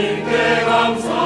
주님께 감사.